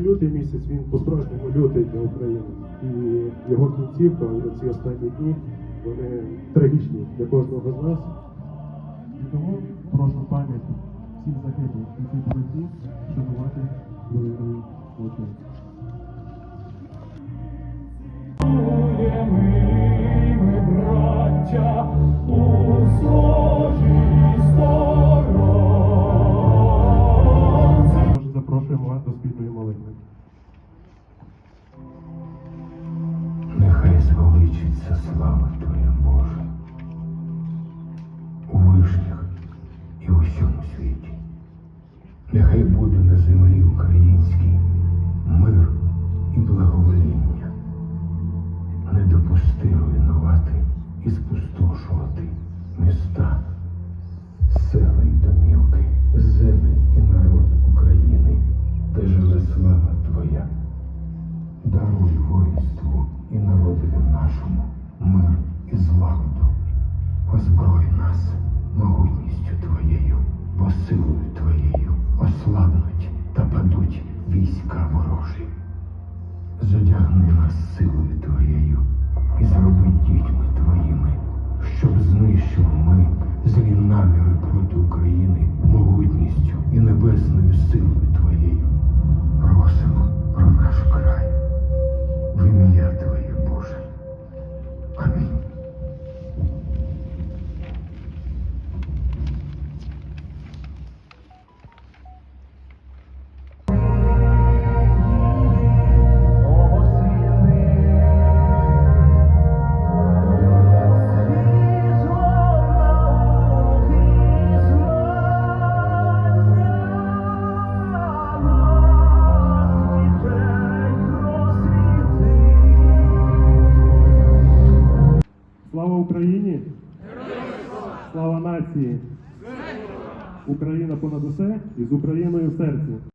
Лютий місяць він по-справжньому лютий для України. І його кінцівка, ці останні дні, вони трагічні для кожного з нас. І тому прошу пам'ять всіх загиблих цій боротьбі шанувати хвилиною мовчання. ми, браття, у схожій сторонці. Запрошуємо вас до звеличиться слава Твоя Боже у вишнях і у всьому світі. Нехай буде на землі українській мир і благовоління. Не допусти руйнувати і спустошувати міста, села й домівки, землі і народ України, де живе слава Твоя. Даруй воїнству і народові нашому війська ворожі. Зодягни нас силою Твоєю і зроби дітьми Твоїми, щоб знищили ми злі наміри проти України могутністю і небесною силою Слава Україні! Слава нації! Україна понад усе і з Україною в серці.